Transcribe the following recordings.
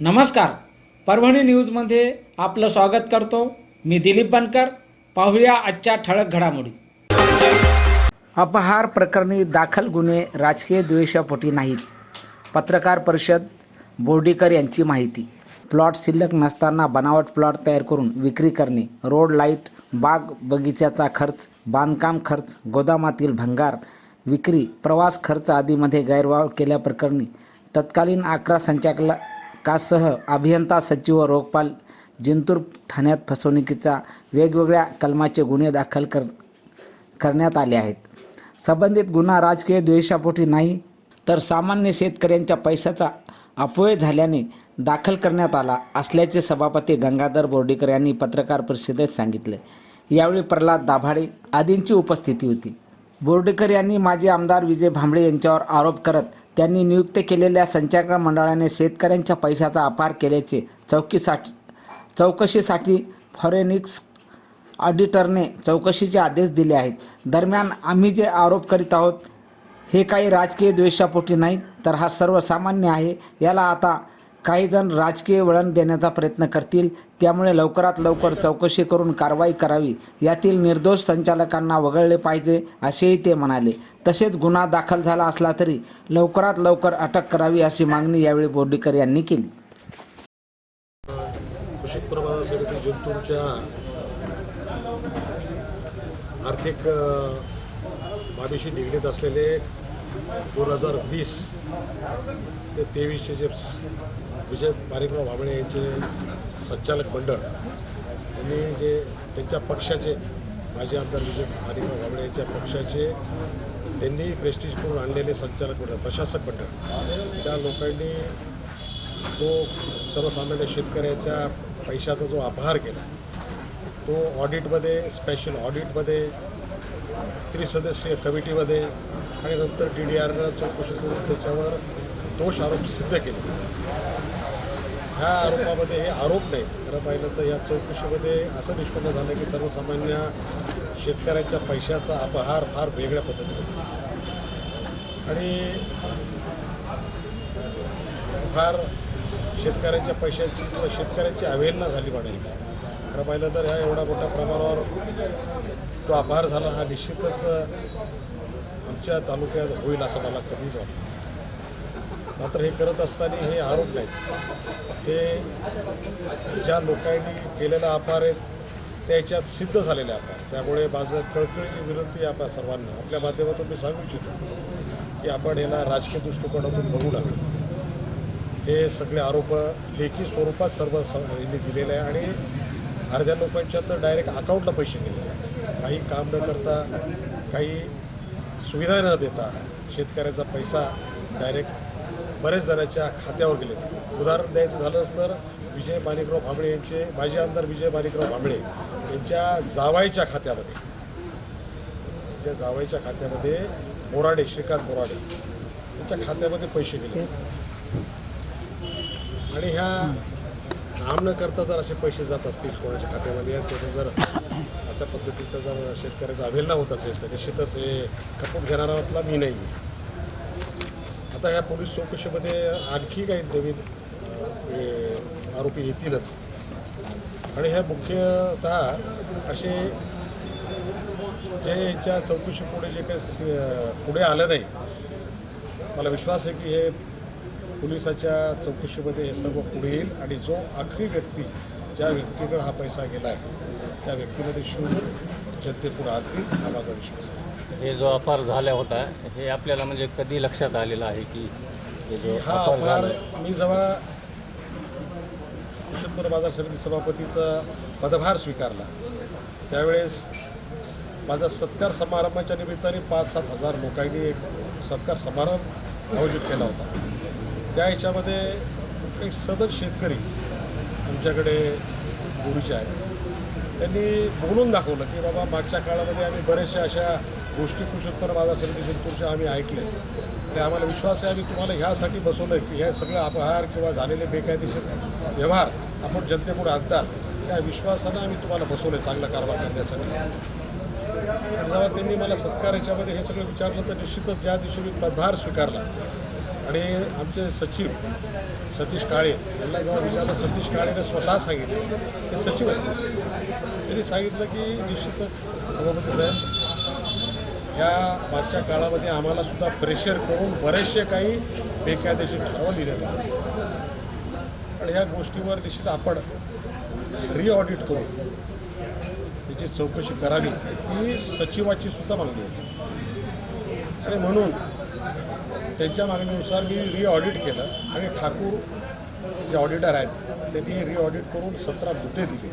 नमस्कार. परभणी न्यूजमध्ये आपलं स्वागत करतो. मी दिलीप बनकर. पाहूया आजच्या ठळक घडामोडी. अपहार प्रकरणी दाखल गुन्हे राजकीय द्वेषापोटी नाहीत. पत्रकार परिषद बोर्डीकर यांची माहिती. प्लॉट शिल्लक नसताना बनावट प्लॉट तयार करून विक्री करणे रोड लाइट बाग बगीच्याचा खर्च बांधकाम खर्च गोदामातील भंगार विक्री प्रवास खर्च आदीमध्ये गैरवाव केल्याप्रकरणी तत्कालीन अकरा कासह अभियंता सचिव व रोगपाल जिंतूर ठाण्यात फसवणुकीचा वेगवेगळ्या कलमाचे गुन्हे दाखल कर करण्यात आले आहेत. संबंधित गुन्हा राजकीय द्वेषापोटी नाही तर सामान्य शेतकऱ्यांच्या पैशाचा अपव्यय झाल्याने दाखल करण्यात आला असल्याचे सभापती गंगाधर बोर्डीकर यांनी पत्रकार परिषदेत सांगितले. यावेळी प्रल्हाद दाभाडे आदींची उपस्थिती होती. बोर्डीकर यांनी माजी आमदार विजय भांबळे यांच्यावर आरोप करत त्यांनी नियुक्त केलेल्या संचालक मंडळाने शेतकऱ्यांच्या पैशाचा अपार केल्याचे चौकीसाठी चौकशीसाठी फॉरेनिक्स ऑडिटरने चौकशीचे आदेश दिले आहेत. दरम्यान आम्ही जे आरोप करीत आहोत हे काही राजकीय द्वेषापोटी नाही तर हा सर्वसामान्य आहे. याला आता काही जण राजकीय वळण देण्याचा प्रयत्न करतील त्यामुळे लवकरात लवकर चौकशी करून कारवाई करावी. यातील निर्दोष संचालकांना वगळले पाहिजे असेही ते म्हणाले. तसेच गुन्हा दाखल झाला असला तरी लवकरात लवकर अटक करावी अशी मागणी यावेळी बोर्डीकर यांनी केली. कृषी समिती जिंतूरच्या आर्थिक बाबीशी निगडीत असलेले दोन हजार वीस ते तेवीसचे जे विजय बारीकराव भाबळे यांचे संचालक मंडळ यांनी जे त्यांच्या पक्षाचे माजी आमदार विजय बारीकराव भाबळे यांच्या पक्षाचे त्यांनी प्रेस्टिज करून आणलेले संचालक मंडळ प्रशासक मंडळ त्या लोकांनी तो सर्वसामान्य शेतकऱ्याच्या पैशाचा जो अपहार केला तो ऑडिटमध्ये स्पेशल ऑडिटमध्ये त्रिसदस्यीय कमिटीमध्ये आणि नंतर डी डी आरनं चौकशी करून त्याच्यावर दोष आरोप सिद्ध केले. ह्या आरोपामध्ये हे आरोप नाहीत. खरं पाहिलं तर या चौकशीमध्ये असं निष्पन्न झालं की सर्वसामान्य शेतकऱ्याच्या पैशाचा अपहार फार वेगळ्या पद्धतीने झाला. आणि फार शेतकऱ्यांच्या पैशाची किंवा शेतकऱ्यांची अवहेलना झाली म्हणेल खरं पाहिलं तर ह्या एवढ्या मोठ्या प्रमाणावर जो अपहार झाला हा निश्चितच आमच्या तालुक्यात होईल असं मला कधीच वाटतं मात्र हे करत असताना हे आरोप नाहीत. हे ज्या लोकांनी केलेला अपहार आहेत त्याच्यात सिद्ध झालेले अपहार त्यामुळे माझं कळकळीची विनंती आपल्या सर्वांना. आपल्या माध्यमातून मी सांगू इच्छितो की आपण याला राजकीय दृष्टिकोनातून बघू नका. हे सगळे आरोप लेखी स्वरूपात सर्व यांनी दिलेले आहे आणि अर्ध्या लोकांच्या तर डायरेक्ट अकाउंटला पैसे गेलेले आहेत. काही काम न करता काही सुविधा न देता शेतकऱ्याचा पैसा डायरेक्ट बरेच जणांच्या खात्यावर गेले. उदाहरण द्यायचं झालंच तर विजय माणिकराव भांबळे यांचे माजी आमदार विजय माणिकराव भांबळे यांच्या जावाईच्या खात्यामध्ये. त्यांच्या जावाईच्या खात्यामध्ये बोराडे श्रीकांत बोराडे यांच्या खात्यामध्ये पैसे गेले. आणि ह्या काम न करता जर असे पैसे जात असतील कोणाच्या खात्यामध्ये त्याचं जर अशा पद्धतीचा जर शेतकऱ्याचा अवेलना होत असेल तर निश्चितच हे खपून घेणारातला मी नाही आता ह्या पोलीस चौकशीमध्ये आणखी काही नवीन आरोपी येतीलच. आणि ह्या मुख्यतः असे जे यांच्या चौकशी पुढे जे काही पुढे आलं नाही मला विश्वास आहे की हे पोलिसाच्या चौकशीमध्ये हे सर्व पुढे येईल आणि जो आखरी व्यक्ती ज्या व्यक्तीकडे हा पैसा गेला आहे त्या व्यक्तीमध्ये शोधून जनतेपुढे आणतील हा माझा विश्वास आहे. हे जो अपार झाला होता हे आपल्याला म्हणजे कधी लक्षात आलेलं आहे की हे जो हा अपार झाला? मी जेव्हा उत्पन्न बाजार समिती सभापतीचा पदभार स्वीकारला त्यावेळेस माझा सत्कार समारंभाच्या निमित्ताने पाच सात हजार लोकांनी एक सत्कार समारंभ आयोजित केला होता. त्या ह्याच्यामध्ये काही सदर शेतकरी आमच्याकडे गुरुचे आहेत. त्यांनी बोलून दाखवलं की बाबा मागच्या काळामध्ये आम्ही बऱ्याचशा अशा गोष्टी कृषी उत्पन्न बाजार समिती जिंतूरच्या आम्ही ऐकले. आणि आम्हाला विश्वास आहे आम्ही तुम्हाला ह्यासाठी बसवलं आहे की हे सगळं अपहार किंवा झालेले बेकायदेशीर व्यवहार आपण जनतेपुढे आणतात त्या विश्वासानं आम्ही तुम्हाला बसवलं चांगला कारभार करण्यासाठी. जेव्हा त्यांनी मला सत्कार याच्यामध्ये हे सगळं विचारलं तर निश्चितच ज्या दिवशी मी पदभार स्वीकारला आणि आमचे सचिव सतीश काळे यांना जेव्हा विचारलं सतीश काळेने स्वतः सांगितलं ते सचिव आहेत. त्यांनी सांगितलं की निश्चितच सभापती साहेब या मागच्या काळामध्ये आम्हाला सुद्धा प्रेशर करून बरेचसे काही बेकायदेशीर ठराव लिहिण्यात आले. आणि ह्या गोष्टीवर निश्चित आपण रिऑडिट करून त्याची चौकशी करावी ही सचिवाची सुद्धा मागणी होती. आणि म्हणून त्यांच्या मागणीनुसार मी रिऑडिट केलं आणि ठाकूर जे ऑडिटर आहेत त्यांनी रिऑडिट करून सतरा मुद्दे दिले.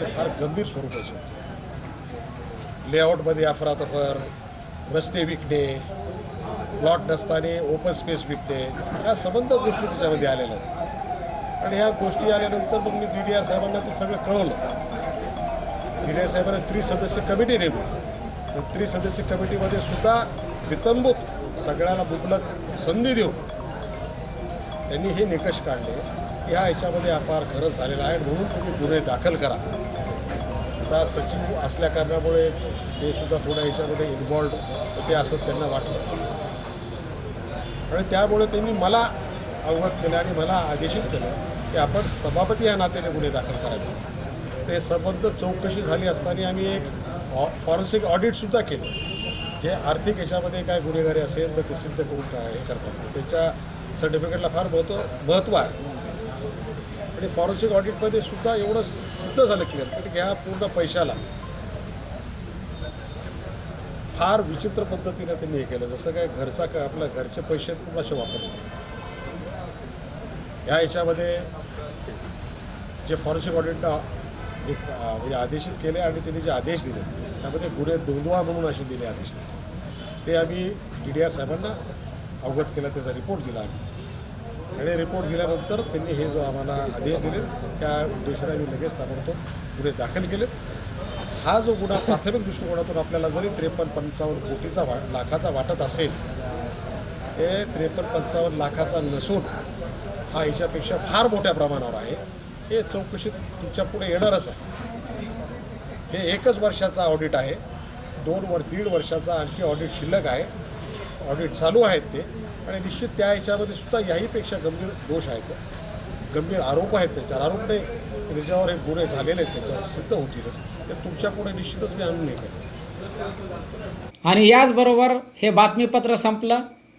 ते फार गंभीर स्वरूपाचे होते. लेआउटमध्ये अफरातफर रस्ते विकणे प्लॉट नसताना ओपन स्पेस विकणे या संबंध गोष्टी त्याच्यामध्ये आलेल्या आहेत. आणि ह्या गोष्टी आल्यानंतर मग मी डी डी आर साहेबांना ते सगळं कळवलं. डी डी आर साहेबांना त्रिसदस्य कमिटी नेमली. त्रिसदस्य कमिटीमध्ये सुद्धा वितंबूत सगळ्यांना मुबलक संधी देऊ त्यांनी हे निकष काढले. की ह्या याच्यामध्ये अपार खरंच झालेला आहे. म्हणून तुम्ही गुन्हे दाखल करा. आता सचिव असल्या कारणामुळे ते सुद्धा थोड्या याच्यामध्ये इन्व्हॉल्ड होते असं त्यांना वाटलं. आणि त्यामुळे त्यांनी मला अवगत केलं आणि मला आदेशित केलं की आपण सभापती या नात्याने गुन्हे दाखल करावे. ते संबंध चौकशी झाली असताना आम्ही एक फॉरेन्सिक ऑडिटसुद्धा केलं. जे आर्थिक याच्यामध्ये काय गुन्हेगारी असेल तर ते सिद्ध करून काय हे करतात. त्याच्या सर्टिफिकेटला फार महत्त्व महत्त्व आहे. आणि फॉरेन्सिक ऑडिटमध्ये सुद्धा एवढं सिद्ध झालं क्लिअर की ह्या पूर्ण पैशाला फार विचित्र पद्धतीनं त्यांनी हे केलं. जसं काय घरचा काय आपल्या घरचे पैसे पूर्ण असे वापरले. ह्या याच्यामध्ये जे फॉरेन्सिक ऑडिट एक म्हणजे आदेशित केले आणि त्यांनी जे आदेश दिले त्यामध्ये गुन्हे नोंदवा म्हणून असे दिले आदेश. दिले ते आम्ही डी डी आर साहेबांना अवगत केला त्याचा रिपोर्ट दिला आम्ही. आणि रिपोर्ट दिल्यानंतर त्यांनी हे जो आम्हाला आदेश दिले त्या उद्देशाने आम्ही लगेच ताबडतोब गुन्हे दाखल केले हा जो गुन्हा प्राथमिक दृष्टिकोनातून आपल्याला जरी त्रेपन्न पंचावन्न कोटीचा वा लाखाचा वाटत असेल हे त्रेपन्न पंचावन्न लाखाचा नसून हा याच्यापेक्षा फार मोठ्या प्रमाणावर आहे. हे चौकशीत तुमच्यापुढे येणारच आहे. हे एकच वर्षाचा ऑडिट आहे. दोन वर दीड वर्षाचा आणखी ऑडिट शिल्लक आहे. ऑडिट चालू आहेत ते. आणि निश्चित त्या ह्याच्यामध्ये सुद्धा याहीपेक्षा गंभीर दोष आहेत. गंभीर आरोप आहेत त्याच्यावर. आरोप नाही त्याच्यावर हे गुन्हे झालेले आहेत त्याच्यावर सिद्ध होतीलच. ते तुमच्यापुढे निश्चितच मी आणून हे करेन आणि याचबरोबर हे बातमीपत्र संपलं.